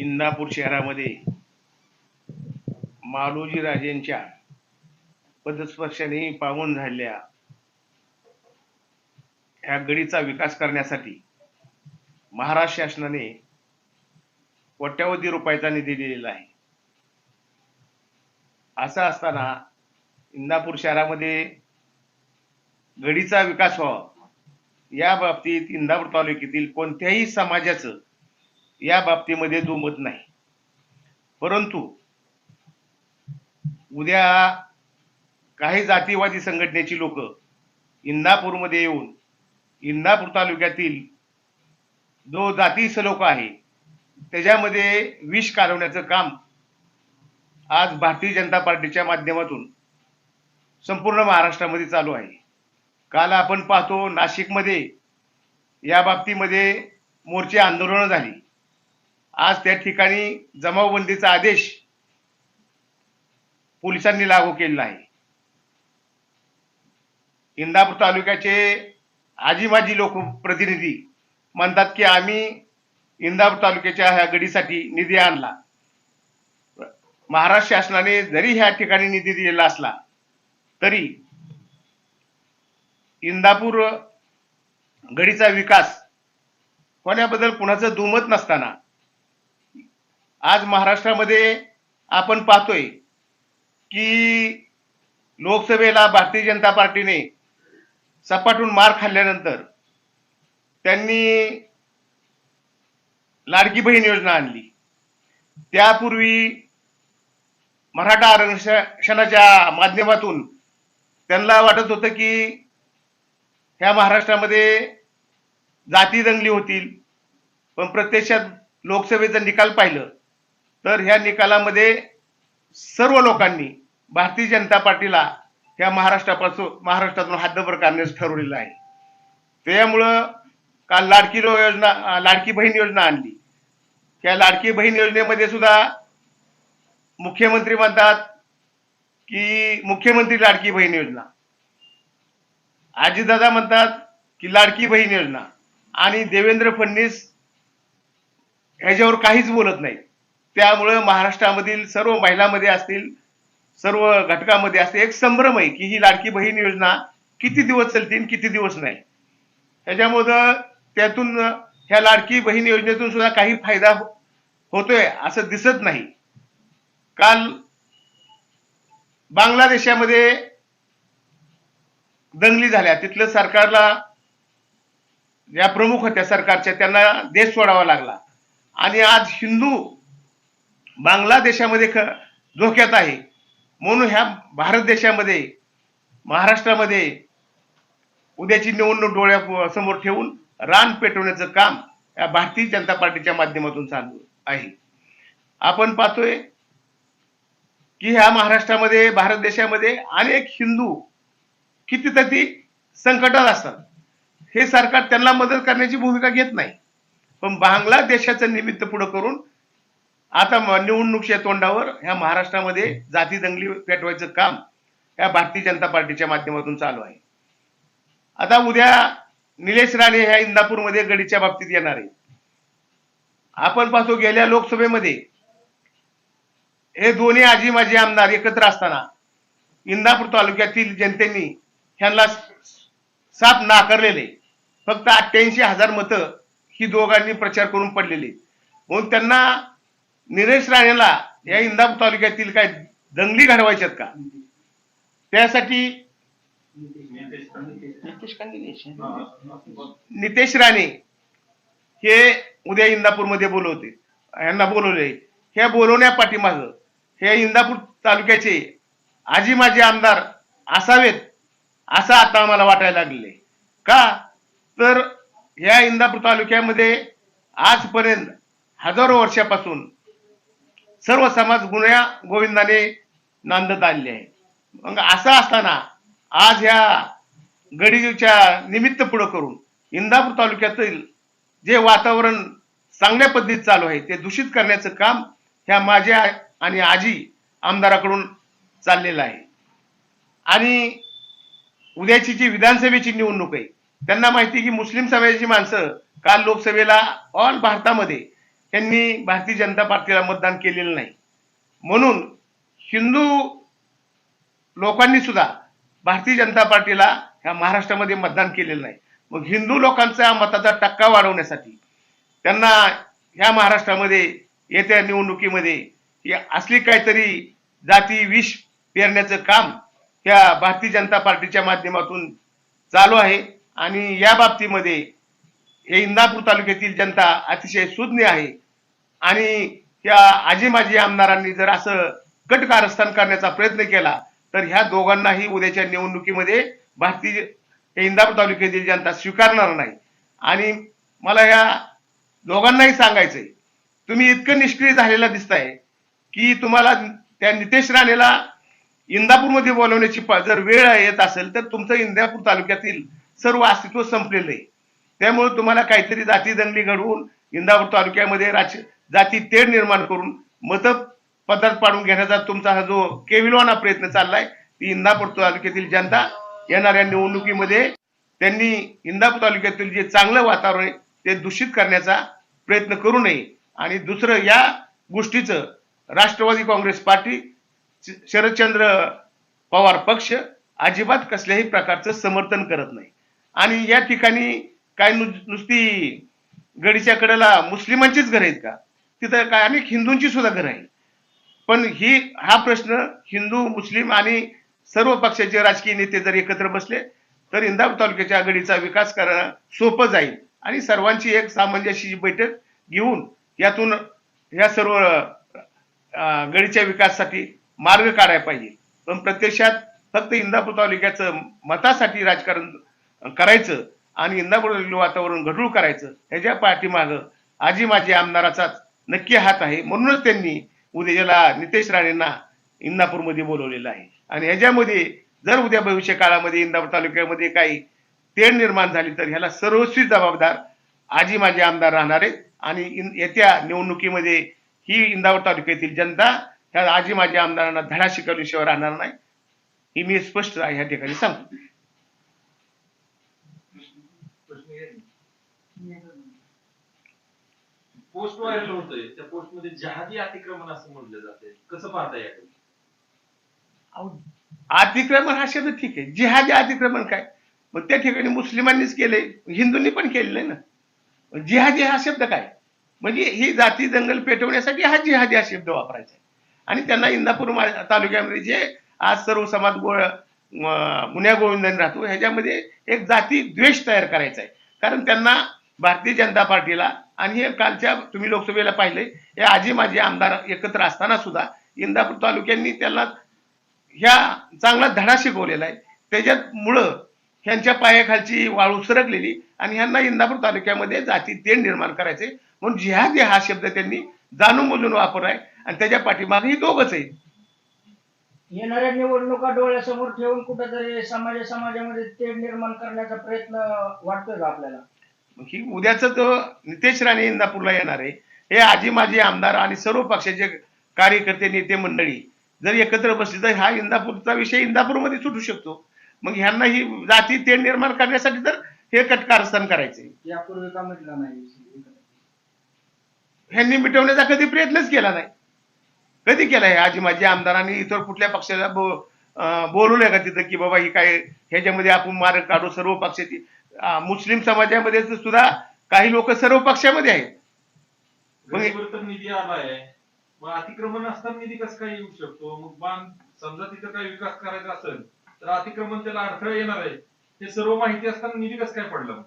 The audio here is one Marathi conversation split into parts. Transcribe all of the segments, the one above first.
इंदापूर शहरामध्ये मालोजी राजेंच्या पदस्पर्शाने पावन झालेल्या ह्या गडीचा विकास करण्यासाठी महाराष्ट्र शासनाने कोट्यावधी रुपयाचा निधी दिलेला आहे. असं असताना इंदापूर शहरामध्ये गडीचा विकास व्हावा. या बाबतीत इंदापूर तालुक्यातील कोणत्याही समाजाचं या बाबतीमध्ये दुमत नाही. परंतु उद्या काही जातीवादी संघटनेची लोक इंदापूरमध्ये येऊन इंदापूर तालुक्यातील जो जाती सलोखा आहे त्याच्यामध्ये विष कालवण्याचं काम आज भारतीय जनता पार्टीच्या माध्यमातून संपूर्ण महाराष्ट्रामध्ये चालू आहे. काल आपण पाहतो नाशिकमध्ये या बाबतीमध्ये मोर्चे आंदोलनं झाली. आज त्या ठिकाणी जमावबंदीचा आदेश पोलिसांनी लागू केलेला आहे. इंदापूर तालुक्याचे आजी माजी लोकप्रतिनिधी म्हणतात की आम्ही इंदापूर तालुक्याच्या ह्या गडीसाठी निधी आणला. महाराष्ट्र शासनाने जरी ह्या ठिकाणी निधी दिलेला असला तरी इंदापूर गडीचा विकास होण्याबद्दल कुणाचं दुमत नसताना आज महाराष्ट्रामध्ये आपण पाहतोय की लोकसभेला भारतीय जनता पार्टीने सपाटून मार खाल्ल्यानंतर त्यांनी लाडकी बहीण योजना आणली. त्यापूर्वी मराठा आरक्षणाच्या माध्यमातून त्यांना वाटत होतं की ह्या महाराष्ट्रामध्ये जाती दंगली होतील पण प्रत्यक्षात लोकसभेचा निकाल पाहिलं. तर ह्या निकालामध्ये सर्व लोकांनी भारतीय जनता पार्टीला ह्या महाराष्ट्रापासून महाराष्ट्रातून हद्दभर काढण्यास ठरवलेलं आहे. त्यामुळं काल लाडकी योजना लाडकी बहीण योजना आणली. त्या लाडकी बहीण योजनेमध्ये सुद्धा मुख्यमंत्री म्हणतात की मुख्यमंत्री लाडकी बहीण योजना. आजीदादा म्हणतात की लाडकी बहीण योजना. आणि देवेंद्र फडणवीस ह्याच्यावर काहीच बोलत नाही त्यामुळं महाराष्ट्रामधील सर्व महिलांमध्ये असतील सर्व घटकामध्ये असतील एक संभ्रम आहे की ही लाडकी बहीण योजना किती दिवस चालतील किती दिवस नाही. ह्याच्यामुळं त्यातून ह्या लाडकी बहीण योजनेतून सुद्धा काही फायदा हो-, होतोय असं दिसत नाही. काल बांगलादेशामध्ये दंगली झाल्या. तिथलं सरकारला ज्या प्रमुख होत्या सरकारच्या त्यांना देश सोडावा लागला. आणि आज हिंदू बांगलादेशामध्ये ख धोक्यात आहे. म्हणून ह्या भारत देशामध्ये महाराष्ट्रामध्ये उद्याची निवडणूक डोळ्या समोर ठेवून रान पेटवण्याचं काम या भारतीय जनता पार्टीच्या माध्यमातून चालू आहे. आपण पाहतोय की ह्या महाराष्ट्रामध्ये भारत देशामध्ये अनेक हिंदू कितीतरी संकटात असतात. हे सरकार त्यांना मदत करण्याची भूमिका घेत नाही. पण बांगलादेशाचं निमित्त पुढं करून आता निवडणुकीच्या तोंडावर ह्या महाराष्ट्रामध्ये जाती दंगली पेटवायचं काम ह्या भारतीय जनता पार्टीच्या माध्यमातून चालू आहे. आता उद्या निलेश राणे ह्या इंदापूरमध्ये गडीच्या बाबतीत येणार आहे आपण पाहतो गेल्या लोकसभेमध्ये हे दोन्ही आजी माजी आमदार एकत्र असताना इंदापूर तालुक्यातील जनतेने ह्यांना साप नाकारलेले. फक्त अठ्ठ्याऐंशी हजार मतं ही दोघांनी प्रचार करून पडलेली. म्हणून त्यांना निलेश राणेला या इंदापूर तालुक्यातील काय दंगली घडवायच्यात का? त्यासाठी नितेश राणे हे उद्या इंदापूरमध्ये बोलवते. यांना बोलवले. हे बोलवण्या पाठीमाग हे इंदापूर तालुक्याचे आजी माजी आमदार असावेत असं आता आम्हाला वाटायला लागले का? तर ह्या इंदापूर तालुक्यामध्ये आजपर्यंत हजारो वर्षापासून सर्व समाज गुन्ह्या गोविंदाने नांदत आलेले आहे. मग असं असताना आज ह्या गडीच्या निमित्त पुढं करून इंदापूर तालुक्यातील जे वातावरण चांगल्या पद्धतीत चालू आहे ते दूषित करण्याचं काम ह्या माझ्या आणि आजी आमदाराकडून चाललेलं आहे. आणि उद्याची जी विधानसभेची निवडणूक आहे त्यांना माहिती की मुस्लिम समाजाची माणसं काल लोकसभेला ऑल भारतामध्ये त्यांनी भारतीय जनता पार्टीला मतदान केलेलं नाही. म्हणून हिंदू लोकांनी सुद्धा भारतीय जनता पार्टीला ह्या महाराष्ट्रामध्ये मतदान केलेलं नाही. मग हिंदू लोकांचा मताचा टक्का वाढवण्यासाठी त्यांना ह्या महाराष्ट्रामध्ये येत्या निवडणुकीमध्ये असली काहीतरी जाती विष पेरण्याचं काम ह्या भारतीय जनता पार्टीच्या माध्यमातून चालू आहे. आणि या बाबतीमध्ये हे इंदापूर तालुक्यातील जनता अतिशय सुज्ञ आहे. आणि त्या आजी माजी आमदारांनी जर असं कट कारस्थान करण्याचा प्रयत्न केला तर ह्या दोघांनाही उद्याच्या निवडणुकीमध्ये भारतीय इंदापूर तालुक्यातील जनता स्वीकारणार नाही. आणि मला ह्या दोघांनाही सांगायचंय तुम्ही इतकं निष्क्रिय झालेला दिसताय की तुम्हाला त्या नितेश राणेला इंदापूरमध्ये बोलवण्याची जर वेळ येत असेल तर तुमचं इंदापूर तालुक्यातील सर्व अस्तित्व संपलेलं आहे. त्यामुळे तुम्हाला काहीतरी जाती दंगली घडवून इंदापूर तालुक्यामध्ये राज जाती तेढ निर्माण करून मत पदार्थ पाडून घेण्याचा तुमचा हा जो केविलवाना प्रयत्न चाललाय ती इंदापूर तालुक्यातील जनता येणाऱ्या निवडणुकीमध्ये त्यांनी इंदापूर तालुक्यातील जे चांगलं वातावरण आहे ते दूषित करण्याचा प्रयत्न करू नये. आणि दुसरं या गोष्टीचं राष्ट्रवादी काँग्रेस पार्टी श- शरदचंद्र पवार पक्ष अजिबात कसल्याही प्रकारचं समर्थन करत नाही. आणि या ठिकाणी काय नु- नुसती गडीच्या कडेला मुस्लिमांचीच घर आहेत का? तिथं काय अनेक हिंदूंची सुद्धा घरं आहेत. पण ही हा प्रश्न हिंदू मुस्लिम आणि सर्व पक्षाचे राजकीय नेते जर एकत्र बसले तर इंदापूर तालुक्याच्या आघाडीचा विकास करणं सोपं जाईल. आणि सर्वांची एक सामंजस्य बैठक घेऊन यातून या सर्व गडीच्या विकासासाठी मार्ग काढायला पाहिजे. पण प्रत्यक्षात फक्त इंदापूर तालुक्याचं मतासाठी राजकारण करायचं आणि इंदापूर वातावरण गढूळ करायचं ह्याच्या पाठीमागं आजी माझी आमदाराचाच नक्की हात आहे. म्हणूनच त्यांनी उद्याला नितेश राणेंना इंदापूरमध्ये बोलवलेलं आहे. आणि ह्याच्यामध्ये जर उद्या भविष्य काळामध्ये इंदापूर तालुक्यामध्ये काही तेढ निर्माण झाली तर ह्याला सर्वस्वी जबाबदार आजी माझे आमदार राहणार आहेत. आणि येत्या निवडणुकीमध्ये ही इंदापूर तालुक्यातील जनता ह्या आजी माझे आमदारांना धडा शिकवल्याशिवाय राहणार नाही. ही मी स्पष्ट ह्या ठिकाणी सांगतो. पोस्ट व्हायरल होतोय. त्या पोस्टमध्ये जहादी अतिक्रमण असं म्हटलं जाते कसं पाहता अतिक्रमण हा शब्द ठीक आहे. जिहादी अतिक्रमण काय? मग त्या ठिकाणी मुस्लिमांनीच केले हिंदूंनी पण केलेलं ना? जिहादी हा शब्द काय? म्हणजे ही जाती दंगल पेटवण्यासाठी हा जिहादी हा शब्द वापरायचा आहे. आणि त्यांना इंदापूर तालुक्यामध्ये जे आज सर्व समाज गोळ अं, गोविंदन गोविंदाने राहतो ह्याच्यामध्ये एक जाती द्वेष तयार करायचा आहे. कारण त्यांना भारतीय जनता पार्टीला आणि हे कालच्या तुम्ही लोकसभेला पाहिले हे आजी माझे आमदार एकत्र असताना सुद्धा इंदापूर तालुक्यांनी त्यांना ह्या चांगला धडा शिकवलेला आहे. त्याच्यामुळं ह्यांच्या पायाखालची वाळू सरकलेली आणि ह्यांना इंदापूर तालुक्यामध्ये जाती तेढ निर्माण करायचे म्हणून जिहाद हा शब्द त्यांनी जाणून बुजून वापरलाय आणि त्याच्या पाठीमागे ही दोघच आहे येणाऱ्या निवडणुका डोळ्यासमोर ठेवून कुठेतरी समाजा समाजामध्ये तेढ निर्माण करण्याचा प्रयत्न वाटतोय का आपल्याला? ही उद्याच तो नितेश राणे इंदापूरला येणार आहे. हे आजी माजी आमदार आणि सर्व पक्षाचे कार्यकर्ते नेते मंडळी जर एकत्र बसली तर हा इंदापूरचा विषय इंदापूरमध्ये सुटू शकतो. मग ह्यांना ही जाती तेढ निर्माण करण्यासाठी तर हे कटकारस्थान करायचे यापूर्वी का म्हटलं नाही? ह्यांनी मिटवण्याचा कधी प्रयत्नच केला नाही. कधी केला हे आजी माजी आमदारांनी इतर कुठल्या पक्षाला बोलवलंय का तिथं की बाबा ही काय ह्याच्यामध्ये आपण मार्ग काढू सर्व पक्षाची मुस्लिम समाजामध्ये सुद्धा काही लोक सर्व पक्षामध्ये आहेत. तर निधी आलाय मग अतिक्रमण असताना निधी कसं काय येऊ शकतो? मग बांध समजा तिथं काही विकास करायचा असेल तर अतिक्रमण त्याला अडथळा येणार आहे. हे सर्व माहिती असताना निधी कसं काय पडलं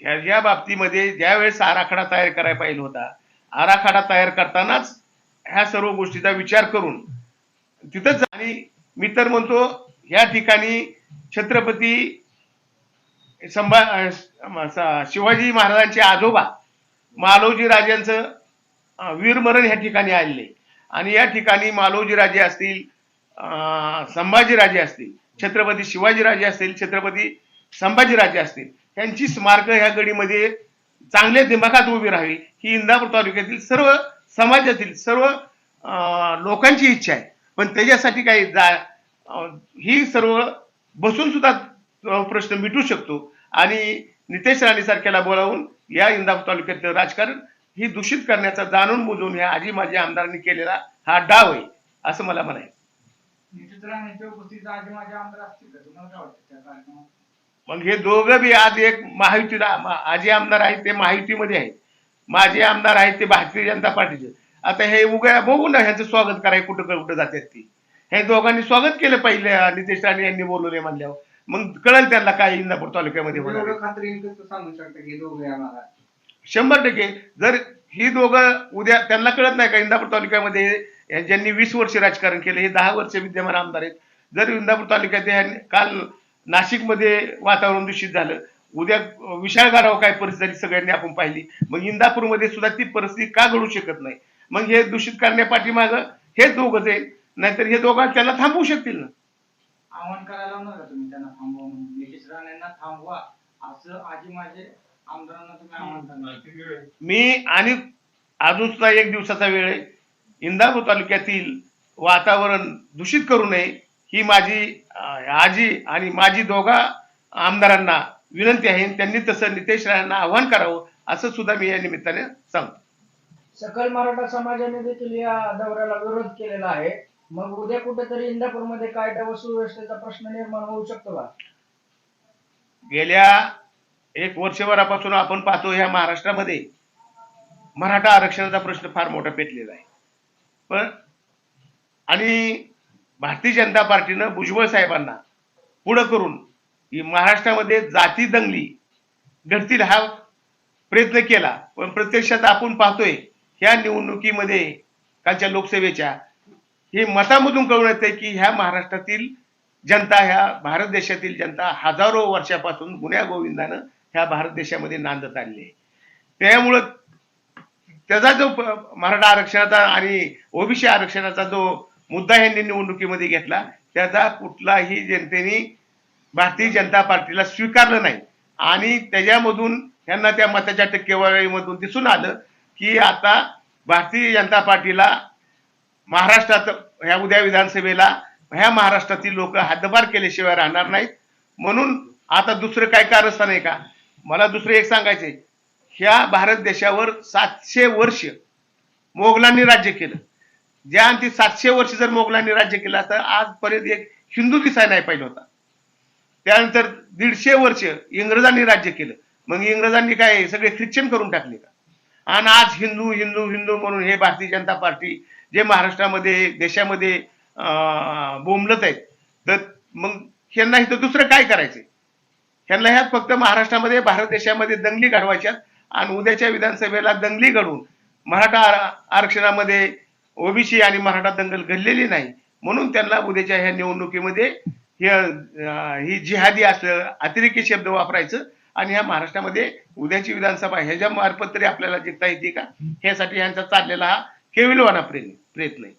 ह्या या बाबतीमध्ये ज्यावेळेस आराखडा तयार करायला पाहिजे होता आराखडा तयार करतानाच ह्या सर्व गोष्टीचा विचार करून तिथंच आणि मी तर म्हणतो या ठिकाणी छत्रपती संभा स- शिवाजी महाराजांचे आजोबा मालोजी राजांचं वीरमरण ह्या ठिकाणी आलेले आणि या ठिकाणी मालोजी राजे असतील संभाजीराजे असतील छत्रपती शिवाजीराजे असतील छत्रपती संभाजीराजे असतील यांची स्मारकं ह्या गडीमध्ये चांगल्या दिमाखात उभी राहावी ही इंदापूर तालुक्यातील सर्व समाजातील सर्व लोकांची इच्छा आहे. पण त्याच्यासाठी काही जा ही सर्व बसून सुद्धा तो प्रश्न मिटू शकतो. आणि नितेश राणे सारख्याला बोलावून या इंदापूर तालुक्यातलं राजकारण ही दूषित करण्याचा जाणून बुजून ह्या आजी माजी आमदारांनी केलेला हा डाव आहे असं मला म्हणायचं माझे मग हे दोघं बी आज एक महायुतीला आजी आमदार आहेत ते महायुतीमध्ये आहेत. माझे आमदार आहेत ते भारतीय जनता पार्टीचे. आता हे उगा बघू ना ह्यांचं स्वागत कराय कुठं कुठं जातात ती. हे दोघांनी स्वागत केलं पहिले नितेश राणे यांनी बोलवले म्हणल्यावर. मग कळेल त्यांना काय इंदापूर तालुक्यामध्ये होणार. आहे. कसं सांगू शकता की दोघे आम्हाला शंभर टक्के. जर ही दोघं उद्या त्यांना कळत नाही का इंदापूर तालुक्यामध्ये ज्यांनी वीस वर्ष राजकारण केलं हे दहा वर्ष विद्यमान आमदार आहेत. जर इंदापूर तालुक्यात ह्यांनी- काल नाशिकमध्ये वातावरण दूषित झालं उद्या विशाळ गारावर काय परिस्थिती झाली सगळ्यांनी आपण पाहिली. मग इंदापूरमध्ये सुद्धा ती परिस्थिती का घडू शकत नाही? मग हे दूषित करण्यापाठीमाग हे दोघंच आहेत. नाहीतर हे दोघं त्याला थांबवू शकतील ना? आव्हान करायला लावणार का तुम्ही? त्यांना थांबवा म्हणून. निलेश राणेंना थांबवा. असं आजी माझे आमदारांना तुम्ही आव्हान करणार? मी आणि अजून सुद्धा एक दिवसाचा वेळ आहे. इंदापूर तालुक्यातील वातावरण दूषित करू नये ही माझी अं, आजी आणि माझी दोघा आमदारांना विनंती आहे. त्यांनी तसं नितेश राणांना आव्हान करावं असं सुद्धा मी या निमित्ताने सांगतो. सकल मराठा समाजाने देखील या दौऱ्याला विरोध केलेला आहे. मग उद्या कुठेतरी इंदापूरमध्ये कायदा व सुव्यवस्थेचा प्रश्न निर्माण होऊ शकतो का? गेल्या एक वर्षभरापासून आपण पाहतो ह्या महाराष्ट्रामध्ये मराठा आरक्षणाचा प्रश्न फार मोठा पेटलेला आहे. पण आणि भारतीय जनता पार्टीनं भुजबळ साहेबांना पुढं करून महाराष्ट्रामध्ये जाती दंगली घडतील हा प्रयत्न केला. पण प्रत्यक्षात आपण पाहतोय ह्या निवडणुकीमध्ये कालच्या लोकसभेच्या हे मतामधून कळून येते की ह्या महाराष्ट्रातील जनता ह्या भारत देशातील जनता हजारो वर्षापासून गुन्ह्या गोविंदानं ह्या भारत देशामध्ये नांदत आलेली आहे. त्यामुळं त्याचा जो प- मराठा आरक्षणाचा आणि ओबीसी आरक्षणाचा जो मुद्दा यांनी निवडणुकीमध्ये घेतला त्याचा कुठलाही जनतेने भारतीय जनता पार्टीला स्वीकारलं नाही. आणि त्याच्यामधून ह्यांना त्या मताच्या टक्केवारीमधून दिसून आलं की आता भारतीय जनता पार्टीला महाराष्ट्रात ह्या उद्या विधानसभेला ह्या महाराष्ट्रातील लोक हातभार केल्याशिवाय राहणार नाहीत. म्हणून आता दुसरं काय कारस्थान आहे का? मला दुसरं एक सांगायचे ह्या भारत देशावर सातशे वर्ष मोगलांनी राज्य केलं. ज्या अंती सातशे वर्ष जर मोगलांनी राज्य केलं तर आजपर्यंत एक हिंदू दिसाय नाही पाहिजे होता. त्यानंतर दीडशे वर्ष इंग्रजांनी राज्य केलं. मग इंग्रजांनी काय सगळे ख्रिश्चन करून टाकले का? आणि आज हिंदू हिंदू हिंदू म्हणून हे भारतीय जनता पार्टी जे महाराष्ट्रामध्ये देशामध्ये अं, बोंबलत आहेत तर मग ह्यांना इथं दुसरं काय करायचं ह्यांना ह्यात फक्त महाराष्ट्रामध्ये भारत देशामध्ये दंगली घडवायच्यात आणि उद्याच्या विधानसभेला दंगली घडवून मराठा आरक्षणामध्ये ओबीसी आणि मराठा दंगल घडलेली नाही. म्हणून त्यांना उद्याच्या ह्या निवडणुकीमध्ये हे ही जिहादी असं अतिरेकी शब्द वापरायचं आणि ह्या महाराष्ट्रामध्ये उद्याची विधानसभा ह्याच्या मार्फत तरी आपल्याला जिंकता येते का? ह्यासाठी ह्यांचा चाललेला हा केविलवाना प्रयत्न प्रेत नाही.